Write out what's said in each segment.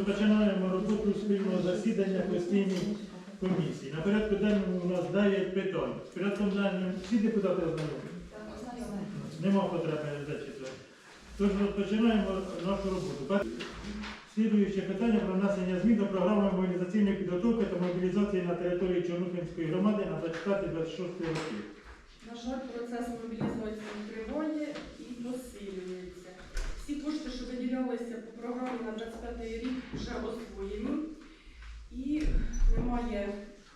Ми починаємо роботу спільного засідання постійної комісії. На порядку денному у нас 9 питань. З порядком денним всі депутати ознайомлені? Нема потреби зачитувати. Тож розпочинаємо нашу роботу. Слідуюче питання про внесення змін до програми мобілізаційної підготовки та мобілізації на території Чорнухинської громади на 25-26 років. На жаль, процес мобілізації триває і посилюється. Всі кошти, що виділялися по програмі на 25 рік, вже освоєні. І немає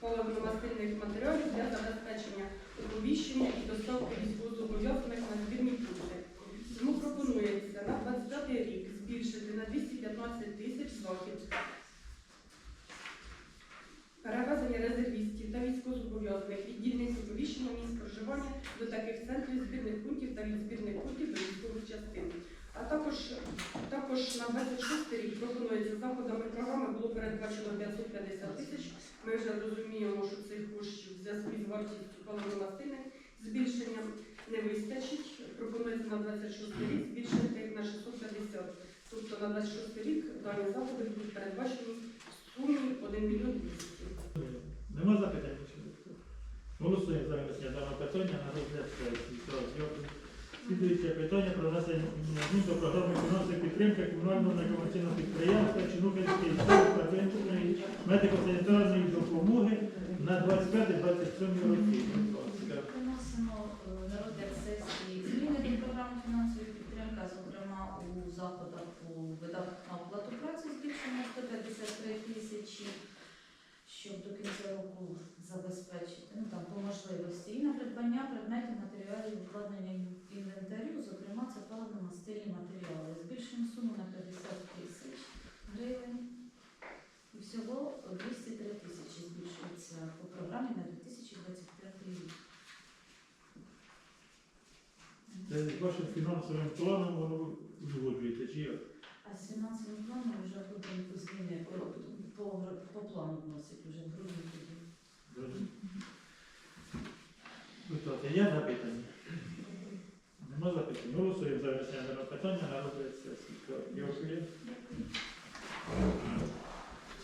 паливно-мастильних матеріалів для забезпечення оповіщення і доставки військовозобов'язаних на збірні пункти. Тому пропонується на 25 рік збільшити на 215 тисяч захід перевезення резервістів та військовозобов'язаних від дільниць оповіщення місць проживання до таких центрів збірних пунктів та від збірних пунктів до військових частин. А також, також на 26 рік пропонується заходами програми було передбачено 550 тисяч. Ми вже розуміємо, що цих коштів в зв'язку з вартістю паливно-мастильних збільшенням не вистачить. Пропонується на 26 рік збільшити їх на 650. Тобто на 26 рік дані заходи будуть передбачені в сумі 1 мільйон 200. Нема запитань? Голосуємо за винесення даного питання на розгляд сесії. Слідуюче питання про внесення змін до програми фінансової підтримки комунального некомерційного підприємства Чинухинський штаб первинної медико-санітарної допомоги на 25-27 роки. Е, на розгляд сесії зміни до програми фінансової підтримки, зокрема у заходах у видатках на оплату праці збільшено 153 тисячі, щоб до кінця року забезпечити ну, там, по можливості. І на придбання предметів матеріалів обладнання інвентарю, зокрема це паливно-мастильні матеріали. Збільшуємо суму на 50 тисяч гривень. І всього 203 тисячі збільшується по програмі на 2025 рік. З вашим фінансовим планом воно узгоджується, чи як? А з фінансовим планом вже будемо зміни по, по, по плану вносить вже в грудні тоді. Депутати, є запитання? Нема запитань. Голосуємо за даного питання на розгляд сесії. Дякую.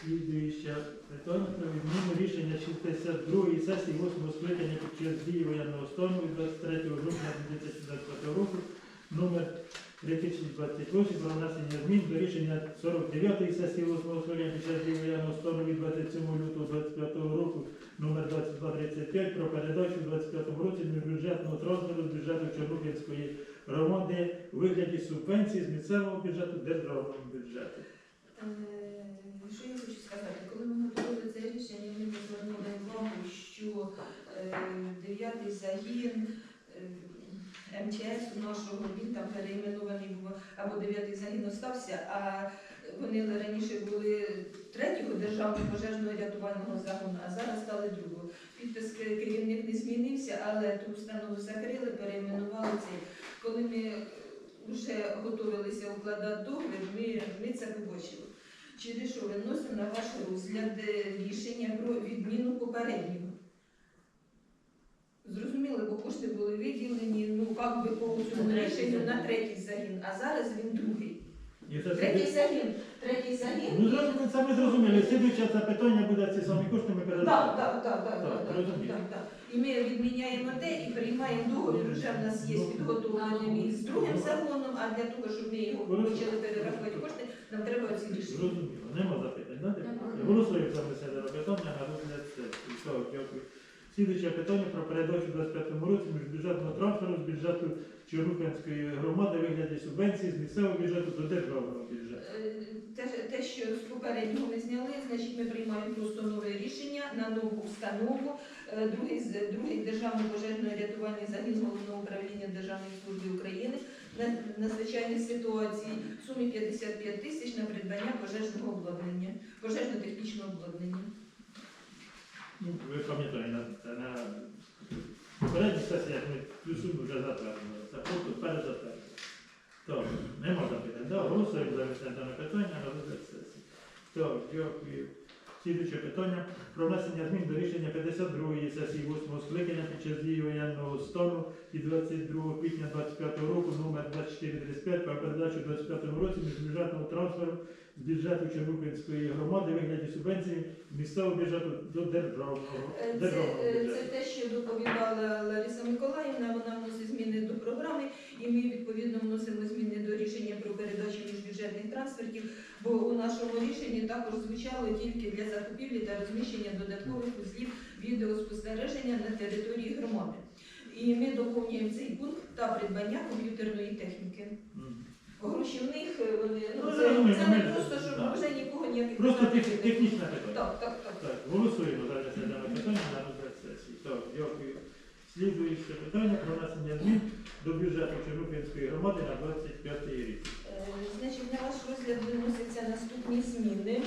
Слідуюче питання про відміну рішення 62-ї сесії 8 скликання під час дії воєнного стану від 23 жовтня 2025 року номер 3028 про внесення змін до рішення 49-ї сесії 8 скликання під час від 27 лютого 2025 року номер 2235 про передачу у 25 році міжбюджетного трансферу з бюджету Чорнухинської громади у вигляді субвенції з місцевого бюджету державного бюджету. Е, Що я хочу сказати? Коли ми готували це рішення, ми звернули увагу, що е, дев'ятий загін е, МЧС у нашого він там перейменований був, або дев'ятий загін остався, а вони раніше були третього державного пожежного рятувального загону, а зараз стали другого. Підпис керівник не змінився, але ту установу закрили, перейменували цей. Коли ми вже готувалися укладати договір, ми, ми це побачили. Через що виносимо на ваш розгляд е, рішення про відміну попереднього. Кошти були виділені, ну як би по цьому рішенню на третій загін, а зараз він другий. І це Третій загін, третій загін. Ну, зрозуміло, це ми зрозуміли. Слідуюче це питання буде ці самі кошти ми Так, передаємо. так, так, так, Так, так, розумію. так, так. І ми відміняємо те і приймаємо договір. Вже в нас є підготовлений із другим законом, а для того, щоб ми його почали перерахувати кошти, нам треба ці рішення. Зрозуміло. Нема запитань, да? депутати? Нема. Голосуємо за даного питання на розгляд сесії. Так, дякую. Слідуюче питання про передачу у 25 році міжбюджетного трансферу з бюджету Чорнухинської громади вигляді субвенції з місцевого бюджету до державного бюджету. Е, Те, те, що з попереднього ми зняли, значить ми приймаємо просто нове рішення на нову установу. Е, Другий, другий державний пожежний рятувальний загін головного управління Державної служби України на надзвичайних ситуацій в сумі 55 тисяч на придбання пожежного обладнання, пожежно-технічного обладнання. Ви пам'ятаєте, на, на попередній сесії ми цю суму вже затвердили. Це просто перезатвердили. Так, нема запитань. Да, голосуємо за даного питання на розгляд сесії. Так, дякую. Слідуюче питання про внесення змін до рішення 52-ї сесії 8 скликання під час дії воєнного стану від 22 квітня 25 року номер 2435 про передачу у 2025 році міжбюджетного трансферу з бюджету Чернухинської громади в вигляді субвенції місцевого бюджету до державного, Е, Це, державного е, бюджету. це те, що доповідала Лариса Миколаївна, вона вносить зміни до програми, і ми відповідно вносимо зміни до рішення про передачу міжбюджетних трансфертів, бо у нашому рішенні також звучало тільки для закупівлі та розміщення додаткових узлів відеоспостереження на території громади. І ми доповнюємо цей пункт та придбання комп'ютерної техніки. Гроші в них е, вони ну, Ну, це, зрозуміло, це ми- не просто, щоб да. вже нікого ніяких Просто питань тех- не технічне було. Так, так, так. Так, голосуємо за дане питання на розгляд сесії. Так, дякую. Слідуюче питання про внесення змін до бюджету Чернухинської громади на 25 рік. Е, Значить, на ваш розгляд виносяться наступні зміни.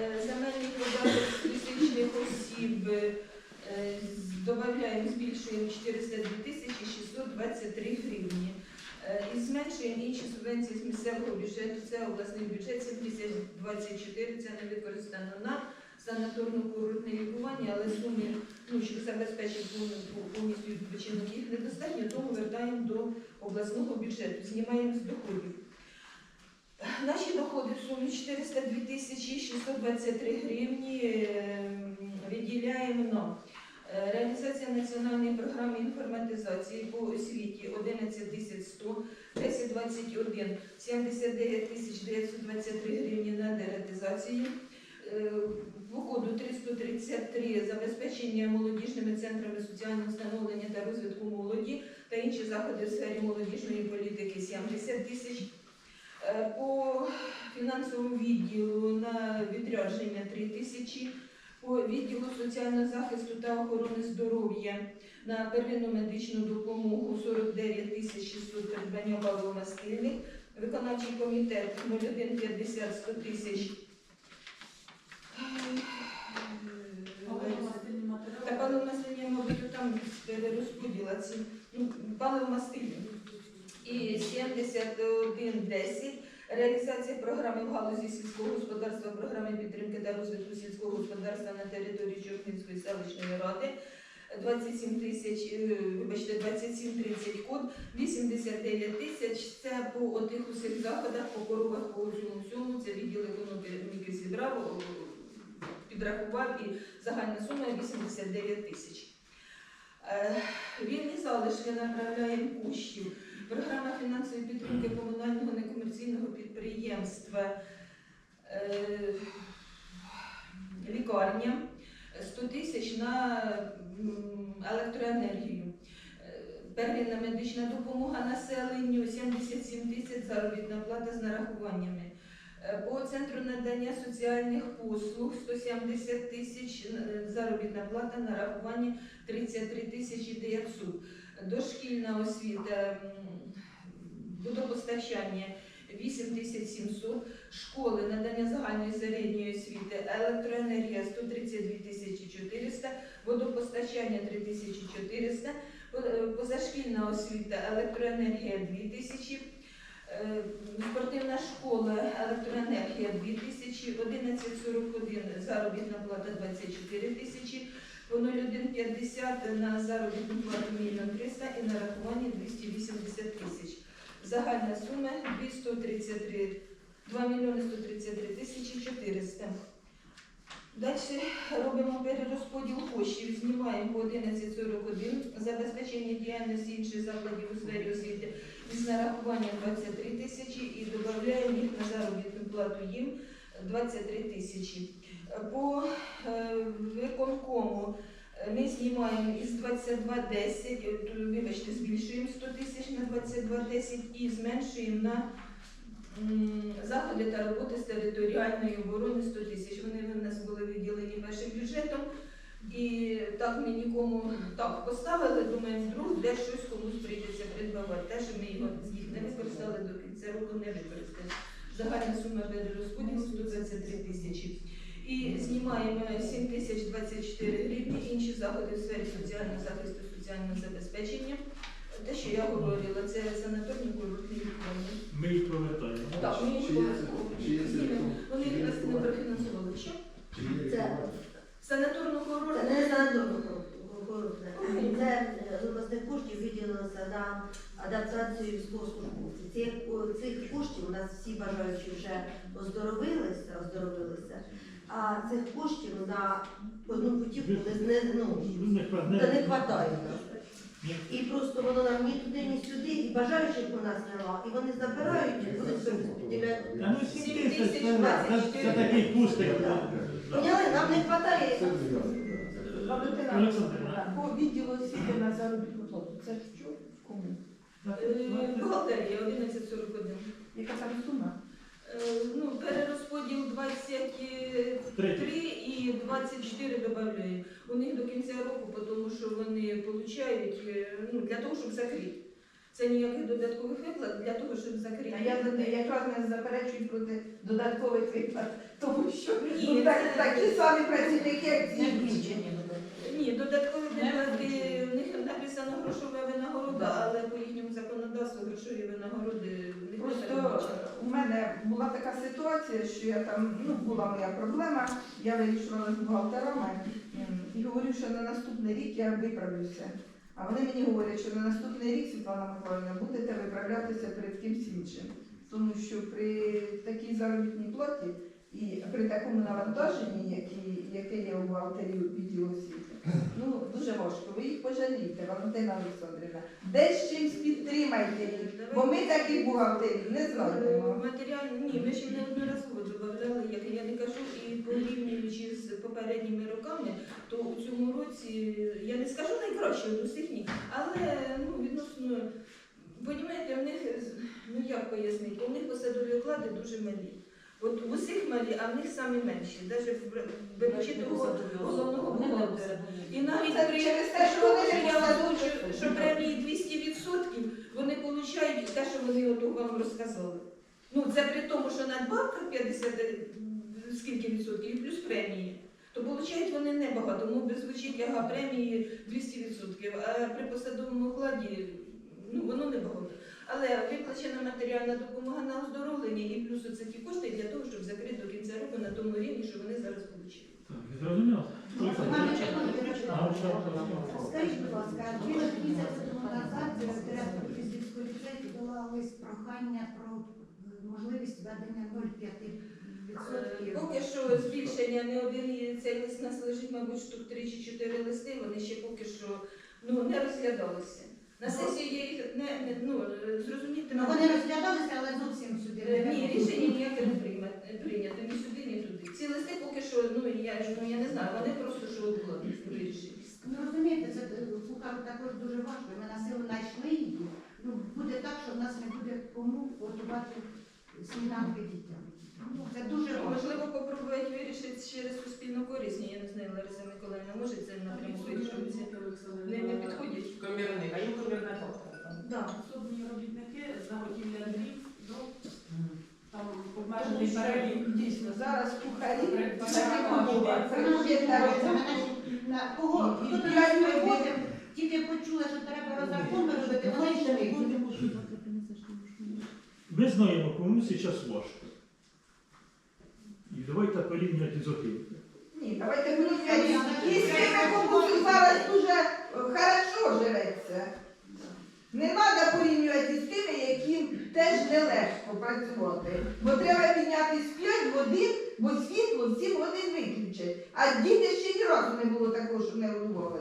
Е, Земельний податок з фізичних осіб е, з- додаємо, збільшуємо 402 тисячі 623 гривні. Е, І зменшуємо інші субвенції з місцевого бюджету. Це обласний бюджет 7024, це не використано на санаторно-курортне лікування, але суми, ну, щоб забезпечити повністю відпочинок їх недостатньо, тому вертаємо до обласного бюджету, знімаємо з доходів. Наші доходи в сумі 402 тисячі 623 гривні е, виділяємо на реалізація національної програми інформатизації по освіті 11 тисяч 100, 1021, 79 тисяч 923 гривні на дератизацію. Е, По коду 333 забезпечення молодіжними центрами соціального встановлення та розвитку молоді та інші заходи в сфері молодіжної політики 70 тисяч. Е, По фінансовому відділу на відрядження 3 тисячі, по відділу соціального захисту та охорони здоров'я на первинну медичну допомогу 49 тисяч 600 придбання паливомастильних, виконавчий комітет 0150 100 тисяч. Та паливомастильні, мабуть, там перерозподіла ці. Ну, паливомастильні і 7110 реалізація програми в галузі сільського господарства, програми підтримки та розвитку сільського господарства на території Чорнівської селищної ради. 27 тисяч, е, вибачте, 2730 код, 89 тисяч. Це по отих усіх заходах, по коровах, по всьому всьому. Це відділ економіки зібрав, підрахував і загальна сума 89 тисяч. Е, Вільні залишки направляємо коштів. Програма фінансової підтримки комунального некомерційного підприємства е, лікарня 100 тисяч на електроенергію. Е, Первинна медична допомога населенню 77 тисяч заробітна плата з нарахуваннями. Е, По центру надання соціальних послуг 170 тисяч заробітна плата нарахування 33 тисячі 900 дошкільна освіта, водопостачання 8700, школи надання загальної середньої освіти, електроенергія 132 тисячі 400, водопостачання 3400, е, позашкільна освіта, електроенергія 2000, е, спортивна школа, електроенергія 2000, 1141 заробітна плата 24 тисячі, по 0150 на заробітну плату 1 300 і на рахування 280 тисяч. Загальна сума 233, 2 мільйони 133 тисячі 400. Далі робимо перерозподіл коштів, знімаємо по 1141, забезпечення діяльності інших закладів у сфері освіти із нарахуванням 23 тисячі і додаємо їх на заробітну плату їм 23 тисячі. По е, виконкому е, ми знімаємо із 2210, е, вибачте, збільшуємо 100 тисяч на 2210 і зменшуємо на заходи та роботи з територіальної оборони 100 тисяч. Вони в нас були виділені першим бюджетом. І так ми нікому так поставили, думаємо, вдруг де щось комусь прийдеться придбавати. Те, що ми його їх не використали до кінця року, не використали. Загальна сума перерозподілу 123 тисячі. І знімаємо 7 тисяч 24 гривні, інші заходи в сфері соціального захисту, соціального забезпечення. Те, що я говорила, це санаторні курортні лікування. Ми їх повертаємо. Так, ми їх закон? Вони якраз не профінансували. Що? Це-? Санаторно Це не санаторно корупція. Це з обласних коштів виділилося на адаптацію військовослужбовці. Ці, о, цих коштів у нас всі бажаючі вже оздоровилися, оздоровилися, а цих коштів на одну путівку не, не, ну, Не хва- та не хватає. І просто воно нам ні туди, ні сюди, і бажаючих у нас нема. І вони забирають і будуть розподіляти. Та ну 7 Сім тисяч, це, двадцять це, це такий пустик. Поняли? Нам не вистачає. Валентина по відділу освіти на заробітну плату. Це що? Кому? Бухгалтерія 1141. Яка там сума? Е, Ну, перерозподіл 23 і 24 додають. У них до кінця року, тому що вони получають е, ну, для того, щоб закрити. Це ніяких додаткових виплат для того, щоб закрити. А я якраз не заперечую проти додаткових виплат, тому що Ні, ну, так, це- такі самі працівники, як ці. Ні, додаткові виплати, в них написано грошова винагорода, але по їхньому законодавству грошові винагороди не Просто. У мене була така ситуація, що я там, ну, була моя проблема, я вирішувала з бухгалтерами і говорю, що на наступний рік я виправлюся. А вони мені говорять, що на наступний рік, Світлана Миколаївна, будете виправлятися перед кимсь іншим. Тому що при такій заробітній платі і при такому навантаженні, яке є у бухгалтерів відділу освіти, ну дуже важко. Ви їх пожалієте, Валентина Олександрівна. Десь чимсь підтримайте їх, бо ми таких бухгалтерів не знайдемо. Матеріально, ні, ми ще неодноразово додавали, як я не кажу, і порівнюючи з попередніми роками, то у цьому році, я не скажу найкраще від усіх ні, але ну, відносно, понімаєте, в них, ну як пояснити, у них посадові оклади дуже малі. От у усіх малі, а в них самі менші, навіть беручи того головного бухгалтера. І навіть при через те, що вони посадові що премії 200%, вони отримують те, що вони ото вам розказали. Ну, це при тому, що надбавка 50 е, скільки відсотків, і плюс премії. То получають вони небагато, ну звучить яга премії 200%, а при посадовому окладі ну. Але виплачена матеріальна допомога на оздоровлення і плюс оце ті кошти для того, щоб закрити до кінця року на тому рівні, що вони зараз отримують. Так, зрозуміло? Скажіть, будь ласка, біля місяця тому назад директор фізичної ліцею дала лист прохання про е, можливість введення 0,5%. Е, Поки що збільшення не один цей лист нас лежить, мабуть, штук 3 чи 4 листи, вони ще поки що ну, не розглядалися. На сесії я їх не, не ну, е, зрозуміти. Ну, вони розглядалися, але зовсім сюди Е, не Ні, рішення ніяке не прийма- не прийнято, ні сюди, ні туди. Ці листи поки що, ну я, ж- ну, я не знаю, вони просто що були вирішені. Ну розумієте, це е, також дуже важко. Ми на силу знайшли її. Ну буде так, що в нас не буде кому готувати сніданки дітям. Ну, Це дуже. Можливо, попробувати вирішити через суспільну користь. Я не знаю, Лариса Миколаївна, може це напряму вирішується? Не, не підходять? Комірник, а їм комірна. Так, особні робітники, заготівля дрів, ну, там обмежений перелік. Дійсно, зараз кухарі це кого хто годин. приходив, тільки почула, що треба розрахунки робити, вона йшли. Ми знаємо, кому зараз важко. І давайте порівняти з отим. Ні, давайте. Якщо комусь зараз дуже хорошо живеться. Не треба порівнювати з тими, яким теж нелегко працювати. Бо треба піднятися з 5 годин, бо світло в 7 годин виключать. А діти ще ні разу не було такого, що не годували.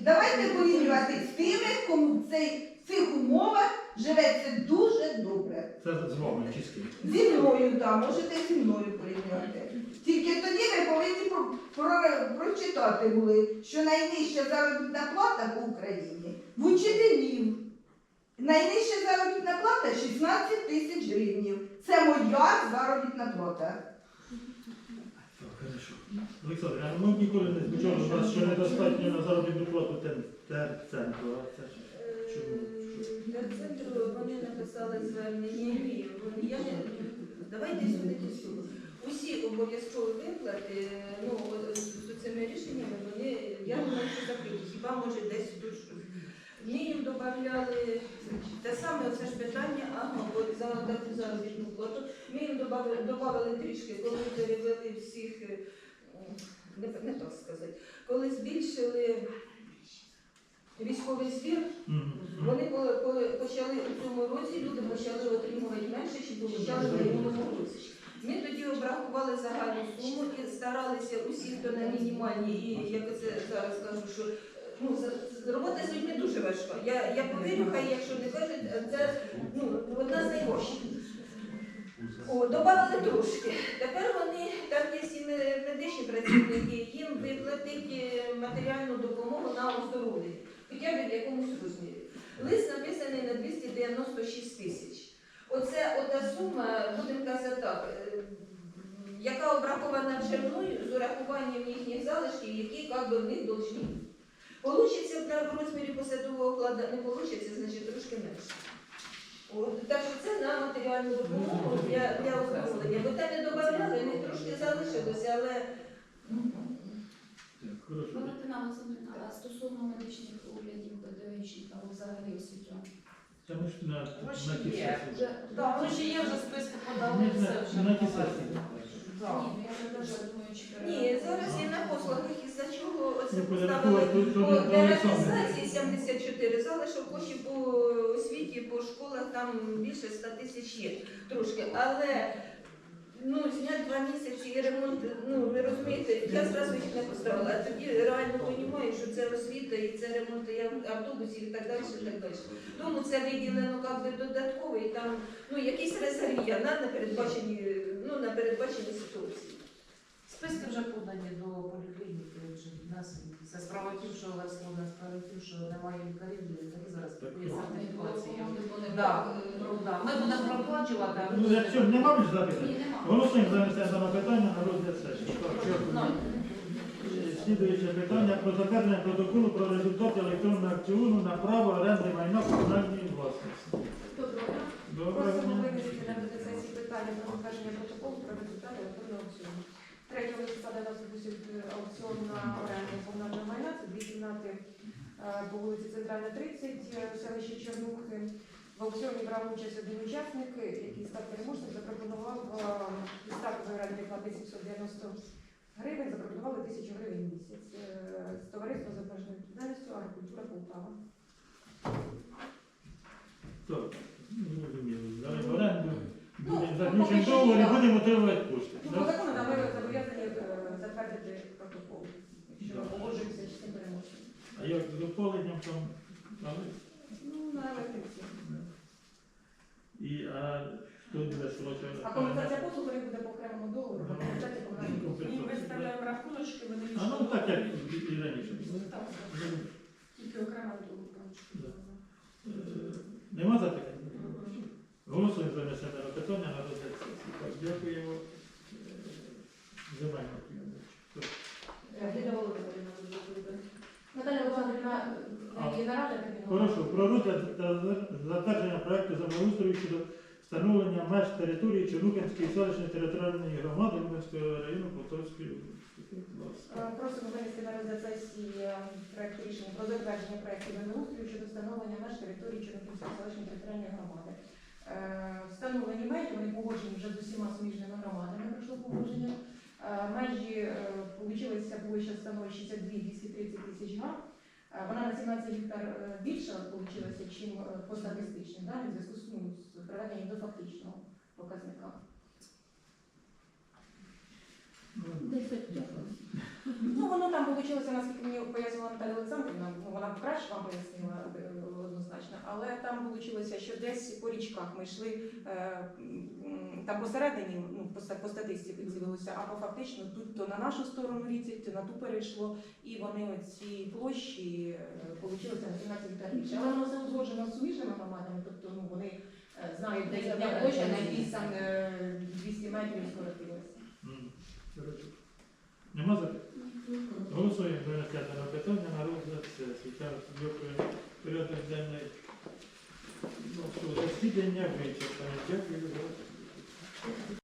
Давайте порівнювати з тими, кому цей, в цих умовах живеться дуже добре. Це з вами чи з ким? Зі мною, так, можете зі мною порівняти. Тільки тоді ви повинні про, про- прочитати були, що найнижча заробітна плата по Україні в учителів. Найнижча заробітна плата 16 тисяч гривень. Це моя заробітна плата. Так, хорошо. Олександр, а ми ніколи не нас, що недостатньо на заробітну плату терцентру. чому? Центру вони написали звернення. Вони- я давайте судити суду. Усі обов'язкові виплати, ну з з цими рішеннями вони я думаю, що закриті. Хіба може десь тут. Ми їм додавали те саме це ж питання, ага, от за заробітну плату. Ми їм додавали трішки, коли перевели всіх, е, не, не так сказати, коли збільшили військовий збір, вони по- почали у цьому році, люди почали отримувати менше, чи получали в минулому році. Ми тоді обрахували загальну суму і старалися усі, хто на мінімальній, і як це зараз кажу, що ну, робота з людьми дуже важка. Я, я повірю, хай якщо не кажуть, це ну, одна з найважчих. О, добавили трошки. Тепер вони, там є всі медичні працівники, їм виплатить е, матеріальну допомогу на оздоровлення, хоча в якомусь розмірі. Лист написаний на 296 тисяч. Оце ота сума, будемо казати так, е, яка обрахована вже мною з урахуванням їхніх залишків, які як би, в них должні. Получиться в розмірі посадового окладу, не получиться, значить трошки менше. От, так що це на матеріальну допомогу для, для оздоровлення. Бо там не додавали, не трошки залишилося, але А стосовно медичних оглядів ПДВ або взагалі освітян? Це ми ж на, Гроші на ті є. сесії. Вже Так, ми ж є вже списки подали, Ні, все вже. на ті сесії. Так. Ні, я думаю, чи ні, зараз і на послугах, із-за чого оце Ну, поставили порядкувати тут для реалізації 74, залишок коштів по освіті, по школах там більше 100 тисяч є трошки, але ну, зняти два місяці і ремонт, ну ви розумієте, я зразу їх не поставила, а тоді реально розумію, що це освіта і це ремонт і автобусів і так далі, і так далі. Тому це виділено як би додатково і там ну, якісь резерві на непередбачені, ну, на передбачені ситуації. Списки вже подані до поліклініки, вже в нас це справа тим, що Верховна справа тим, що немає лікарів, такі зараз Так. є сертифікація. Да, ну, да. Ми будемо проплачувати, а Ну, якщо нема більш запитань, Ні, нема. голосуємо за місцеве питання на розгляд сесії. Так. Ну. Е, Слідуюче питання про затвердження протоколу про результати електронного аукціону на право оренди майна комунальної власності. Доброго дня. Доброго Просимо винести на розгляд сесії питання про затвердження протоколу про результати електронного аукціону. 3 листопада нас відбувся аукціон на оренду комунального майна. Це дві кімнати е, по вулиці Центральна, 30, е, в селищі Чернухи. В аукціоні брав участь один учасник, який став переможцем, запропонував е, ставку оренди плати 790 гривень, запропонували 1000 гривень в місяць. Е, З товариством з обмеженою відповідальністю агрокультура Полтава. Так, ну, зрозуміло. Оренду Ну, буде ну, договір і будемо отримувати кошти. Ну, по закону нам ми ми погоджуємося з цим переможцем. А як з доповненням там? але- Ну, на електриці. І а хто буде сплачувати? А компенсація послуг буде по окремому договору, на компенсація комунальних послуг. Їм виставляємо рахуночки, вони А ну так як і- і раніше. Так, тільки окремо до Е, Нема запитань? Голосуємо за місцеве питання на розгляд сесії. Так, дякуємо. Е, Земельна. Ліда Володимирівна доповідати. Наталя Олександрівна, А. нарада, так Хорошо, про розгляд та затвердження проекту землеустрою щодо встановлення меж території Чернухинської селищної територіальної громади Луганського району Полтавської області. Будь ласка. Е, Просимо винести на розгляд сесії е, проект рішення про затвердження проекту землеустрою щодо встановлення меж території Чорнобильської селищної територіальної громади. Е, Встановлені межі, вони погоджені вже з усіма суміжними громадами, пройшло погодження. Е, Межі вийшли, площа становить 62-230 тисяч га. Е, Вона на 17 гектар е, більша вийшла, ніж по статистичним даним, в зв'язку ну, з приведенням до фактичного показника. Ну, воно там вийшло, наскільки мені пояснила Наталя Олександрівна, ну, вона краще вам пояснила е, але там вийшло, що десь по річках ми йшли, е, там посередині, ну, по, статистиці дивилося, а по фактично тут то на нашу сторону ріці, то на ту перейшло, і вони оці площі вийшло на 17 гектарів більше. Але воно все узгоджено з суміжними громадами, тобто ну, вони е, знають, де їхня площа, на е, 200 метрів скоротилася. Нема запитань? Голосуємо місцеве питання на розгляд сесії. Так. Порядок денний. Засідання вичерпане. Дякую.